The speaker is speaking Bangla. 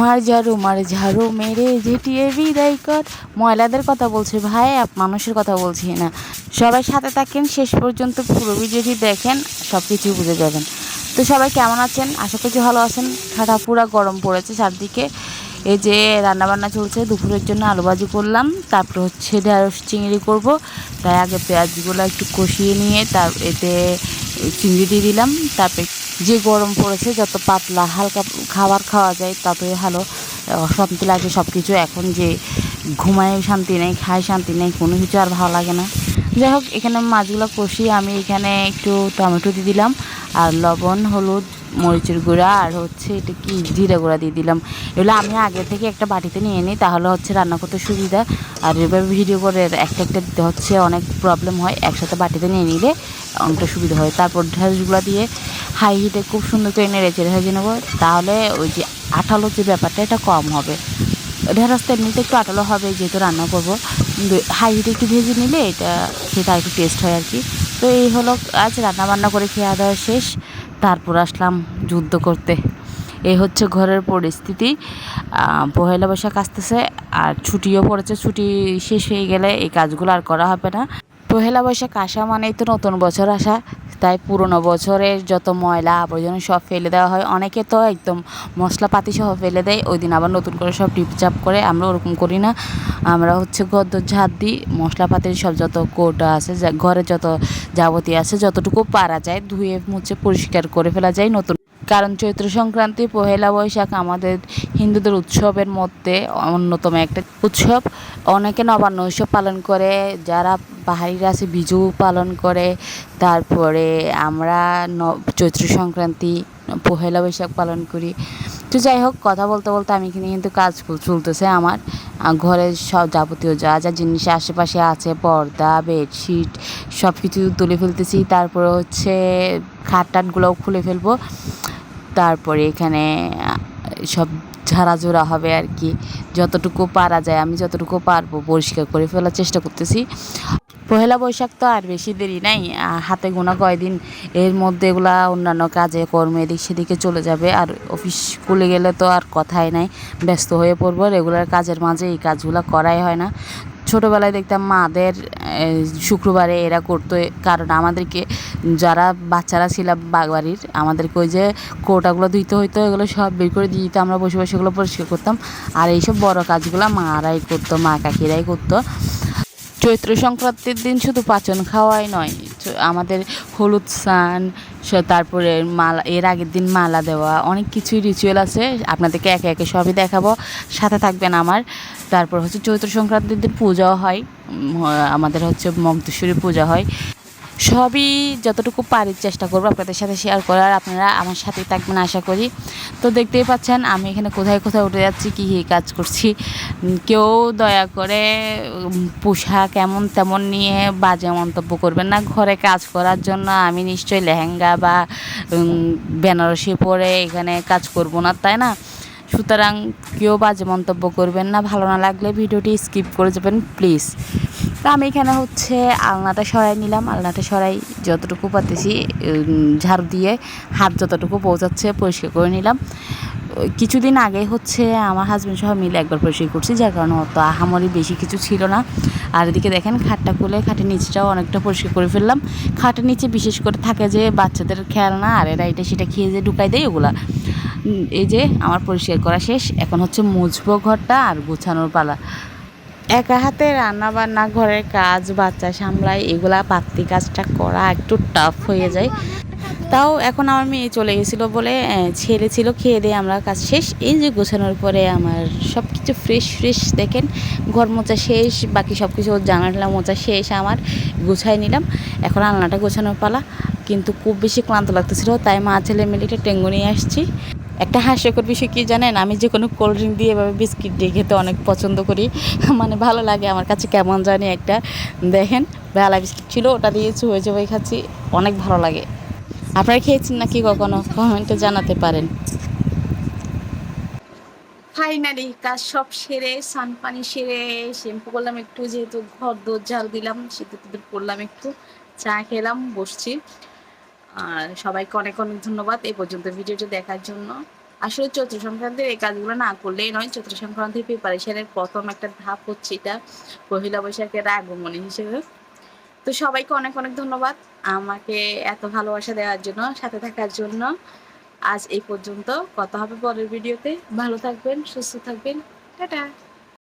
মার ঝাড়ু মার ঝাড়ু মেরে ঝেঁটিয়ে বিদায় কর। ময়লাদের কথা বলছে ভাই মানুষের কথা বলছি না। সবাই সাথে থাকেন, শেষ পর্যন্ত পুরো ভিডিওটি দেখেন সব কিছু বুঝে যাবেন। তো সবাই কেমন আছেন? আশা করছি ভালো আছেন। ঠাটা পুরা গরম পড়েছে চারদিকে। এই যে রান্নাবান্না চলছে, দুপুরের জন্য আলু ভাজি করলাম। তারপর হচ্ছে ঢেঁড়স চিংড়ি করব। তাই আগে পেঁয়াজগুলো একটু কষিয়ে নিয়ে তার এতে চিংড়ি দিয়ে দিলাম। তারপরে যে গরম পড়েছে, যত পাতলা হালকা খাবার খাওয়া যায়, ততই ভালো। শান্তি লাগে সব কিছু এখন যে ঘুমায় শান্তি নেই, খায় শান্তি নেই, কোনো কিছু আর ভালো লাগে না। যাই হোক, এখানে মাছগুলো কষিয়ে আমি এখানে একটু টমেটো দিয়ে দিলাম, আর লবণ, হলুদ, মরিচের গুঁড়া, আর হচ্ছে এটা কি, জিরে গুঁড়া দিয়ে দিলাম। এগুলো আমি আগে থেকে একটা বাটিতে নিয়ে নিই, তাহলে হচ্ছে রান্না করতে সুবিধা। আর এভাবে ভিডিও করে একটা একটা হচ্ছে, অনেক প্রবলেম হয়। একসাথে বাটিতে নিয়ে নিলে অনেকটা সুবিধা হয়। তারপর ঢেঁড়সগুলো দিয়ে হাই হিটে খুব সুন্দর করে নেড়ে চেড়ে ভেজে নেব। তাহলে ওই যে আঠালো যে ব্যাপারটা, এটা কম হবে। ঢেঁড়সটা এমনিতে একটু আঠালো হবে, যেহেতু রান্না করব। হাই হিটে একটু ভেজে নিলে এটা সেটা একটু টেস্ট হয় আর কি। তো এই হলো, আজ রান্না বান্না করে খেয়ে দাওয়া শেষ। তারপর আসলাম যুদ্ধ করতে। এই হচ্ছে ঘরের পরিস্থিতি। পহেলা বৈশাখ আসতেছে, আর ছুটিও পড়েছে। ছুটি শেষ হয়ে গেলে এই কাজগুলো আর করা হবে না। পহেলা বৈশাখ আসা মানেই তো নতুন বছর আসা। তাই পুরনো বছরের যত ময়লা আবর্জনা সব ফেলে দেওয়া হয়, অনেকে তো একদম মশলাপাতি সহ ফেলে দেয়, ওই দিন আবার নতুন করে সব টিপচাপ করে, আমরা ওরকম করি না। আমরা হচ্ছে গদ্দ ঝাঁট দিই, মশলাপাতির সব যত কোটা আছে ঘরে যত যাবতীয় আছে, যতটুকু পারা যায়, ধুয়ে মুছে পরিষ্কার করে ফেলা যায় নতুন কারণ চৈত্র সংক্রান্তি, পহেলা বৈশাখ আমাদের হিন্দুদের উৎসবের মধ্যে অন্যতম একটা উৎসব। অনেকে নবান্ন উৎসব পালন করে, যারা পাহাড়িরা আছে বিজু পালন করে। তারপরে আমরা চৈত্র সংক্রান্তি, পহেলা বৈশাখ পালন করি। তো যাই হোক, কথা বলতে বলতে আমি এখানে কিন্তু কাজ চলতেছে আমার। ঘরের সব যাবতীয় যা যা জিনিস আশেপাশে আছে, পর্দা, বেডশিট সব কিছু তুলে ফেলতেছি। তারপরে হচ্ছে খাট টাটগুলোও খুলে ফেলব। তারপরে এখানে সব ঝাড়াঝোড়া হবে আর কি। যতটুকু পারা যায়, আমি যতটুকু পারব পরিষ্কার করে ফেলার চেষ্টা করতেছি। পহেলা বৈশাখ তো আর বেশি দেরি নাই। হাতে গোনা কয়দিন এর মধ্যে এগুলা অন্যান্য কাজে, কর্মে এদিক সেদিকে চলে যাবে। আর অফিস খুলে গেলে তো আর কথাই নাই। ব্যস্ত হয়ে পড়ব। রেগুলার কাজের মাঝে এই কাজগুলো করাই হয় না। ছোটোবেলায় দেখতাম মাদের শুক্রবারে এরা করতো, কারণ আমাদেরকে যারা বাচ্চারা ছিলাম বাড়ির আমাদেরকে ওই যে কোটাগুলো ধুইতে হইতো, এগুলো সব বের করে দিয়ে দিতে, আমরা বসে বসে এগুলো পরিষ্কার করতাম। আর এইসব বড় কাজগুলো মারাই করতো, মা কাকিরাই করতো। চৈত্র সংক্রান্তির দিন শুধু পাচন খাওয়াই নয় আমাদের হলুদ স্নান তারপরে মালা, এর আগের দিন মালা দেওয়া, অনেক কিছুই রিচুয়াল আছে। আপনাদেরকে একে একে সবই দেখাবো। সাথে থাকবেন আমার। তারপর হচ্ছে চৈত্র সংক্রান্তির দিন পূজাও হয়। আমাদের হচ্ছে মগদেশ্বরী পূজা হয়। সবই যতটুকু পারি চেষ্টা করব আপনাদের সাথে শেয়ার করার। আপনারা আমার সাথেই থাকবেন আশা করি। তো দেখতেই পাচ্ছেন, আমি এখানে কোথায় কোথায় উঠে যাচ্ছি, কী কী কাজ করছি। কেউ দয়া করে পোশাক এমন তেমন নিয়ে বাজে মন্তব্য করবেন না। ঘরে কাজ করার জন্য আমি নিশ্চয়ই লেহেঙ্গা বা বেনারসি পরে এখানে কাজ করব না, তাই না? সুতরাং কেউ বাজে মন্তব্য করবেন না। ভালো না লাগলে ভিডিওটি স্কিপ করে যাবেন প্লিজ তো আমি এখানে হচ্ছে আলনাটা সরাই নিলাম। আলনাটা সরাই যতটুকু পারতেছি উম, ঝাড়ু দিয়ে হাত যতটুকু পৌঁছাচ্ছে পরিষ্কার করে নিলাম। কিছুদিন আগে হচ্ছে আমার হাজব্যান্ড সহ মিলে একবার পরিষ্কার করছি যার কারণে অত আহামরি বেশি কিছু ছিল না। আর এদিকে দেখেন খাটটা খুলে খাটের নিচটাও অনেকটা পরিষ্কার করে ফেললাম। খাটের নিচে বিশেষ করে থাকে যে বাচ্চাদের খেলনা আর এরা এটা সেটা খেয়ে যে ঢুকাই দেয় ওগুলা। এই যে আমার পরিষ্কার করা শেষ। এখন হচ্ছে মুছবো ঘরটা আর গোছানোর পালা। একা হাতে রান্না বান্না ঘরের কাজ, বাচ্চা সামলাই এগুলা পাত্তি কাজটা করা একটু টাফ হয়ে যায়। তাও এখন আমার মেয়ে চলে গেছিল বলে ছেলে ছিল, খেয়ে দিয়ে আমরা কাজ শেষ। এই যে গোছানোর পরে আমার সব কিছু ফ্রেশ ফ্রেশ দেখেন, ঘর মোচা শেষ, বাকি সব কিছু জানালা মোচা শেষ, আমার গুছাই নিলাম। এখন আলনাটা গোছানোর পালা, কিন্তু খুব বেশি ক্লান্ত লাগতেছিল, তাই মা ছেলে মিলে একটা টেঙ্গু নিয়ে আসছি। একটা হাস্যকর বিষয় কি জানেন? আমি যে কোনো কোল্ড ড্রিঙ্ক দিয়ে এভাবে বিস্কিট দিয়ে খেতে অনেক পছন্দ করি। মানে ভালো লাগে, আমার কাছে কেমন জানি একটা, দেখেন, বেলা বিস্কিট ছিল, ওটা দিয়ে চুয়ে চুয়ে খাচ্ছি, অনেক ভালো লাগে। আপনারা খেয়েছেন নাকি কখনো? কমেন্টে জানাতে পারেন। ফাইনালি কাজ সব সেরে সান পানি সেরে শ্যাম্পু করলাম একটু, যেহেতু ঘর দোর ঝাল দিলাম টুতের করলাম একটু, চা খেলাম, বসছি। আর সবাইকে অনেক অনেক ধন্যবাদ এই পর্যন্ত ভিডিওটি দেখার জন্য। আসলে চৈত্র সংক্রান্তির এই কাজগুলো না করলেই নয়, চৈত্র সংক্রান্তির প্রিপারেশনের প্রথম একটা ধাপ হচ্ছে এটা পহিলা বৈশাখের আগমনী হিসেবে। তো সবাইকে অনেক অনেক ধন্যবাদ আমাকে এত ভালোবাসা দেওয়ার জন্য, সাথে থাকার জন্য। আজ এই পর্যন্ত, কথা হবে পরের ভিডিওতে। ভালো থাকবেন, সুস্থ থাকবেন। টাটা।